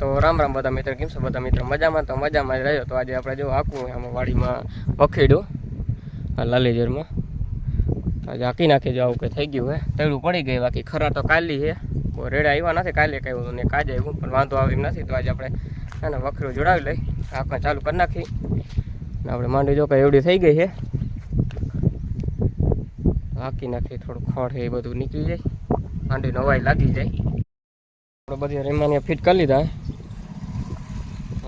તો રામ રામ બધા મિત્ર, કેમ છો બધા મિત્રો? મજામાં? તો મજામાં જ રહ્યો. તો આજે આપણે જો આખું આમાં વાડીમાં વખેડ્યું લાલીજરમાં આજે આંકી નાખી જો આવું કંઈ થઈ ગયું હે. તળું પડી ગઈ બાકી ખરા તો કાલી છે બહુ રેડા આવ્યા નથી કાલે કહ્યું ને કાજે આવ્યું, પણ વાંધો આવે એમ નથી. તો આજે આપણે એને વખરું જોડાવી લઈ, આખા ચાલુ કરી નાખી. ને આપણે માંડવી જો કંઈ એવડી થઈ ગઈ છે હાકી નાખી, થોડું ખડ એ બધું નીકળી જાય. માંડવી નવાઈ લાગી જાય. આપણે બધી રેમાને ફિટ કરી લીધા.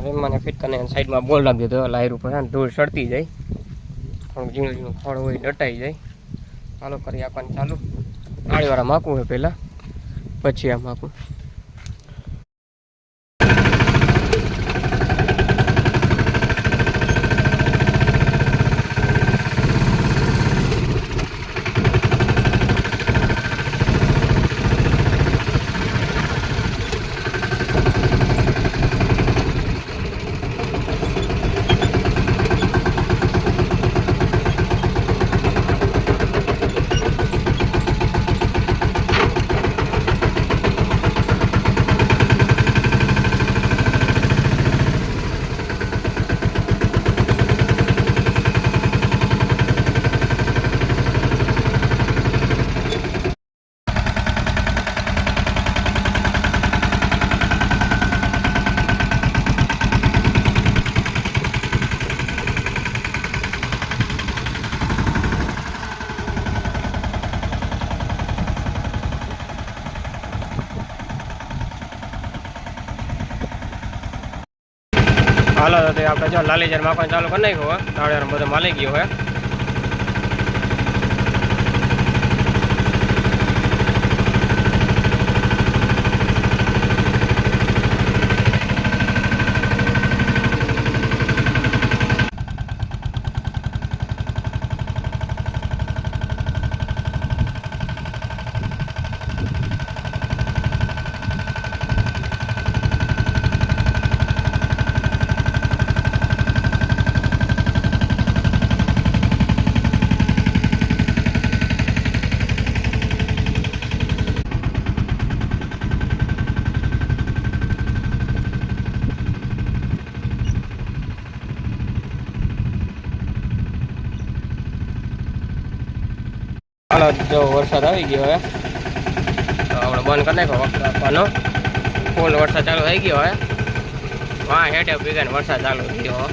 રેમાને ફિટ કરીને સાઈડમાં બોલ રાખી દીધો. લાયર ઉપર ને ધૂળ સડતી જાય. થોડું ઝીણું ઝીણું ખોળ હોય ડટાઈ જાય. ચાલો કરી આપવાનું ચાલુ. આળીવાળા માકું હોય પહેલાં. પછી આ માકું. હાલો, તો આપણે જો લાલીજર માખણ ચાલુ કરી નાખ્યું હોય તાળિયાનો બધો માલી ગયો હોય હાલો, જો વરસાદ આવી ગયો હવે. આપણે બંધ કરી નાખો વખત આપવાનો. ફૂલ વરસાદ ચાલુ થઈ ગયો હવે. હા હેઠે ભીગાને વરસાદ ચાલુ થઈ ગયો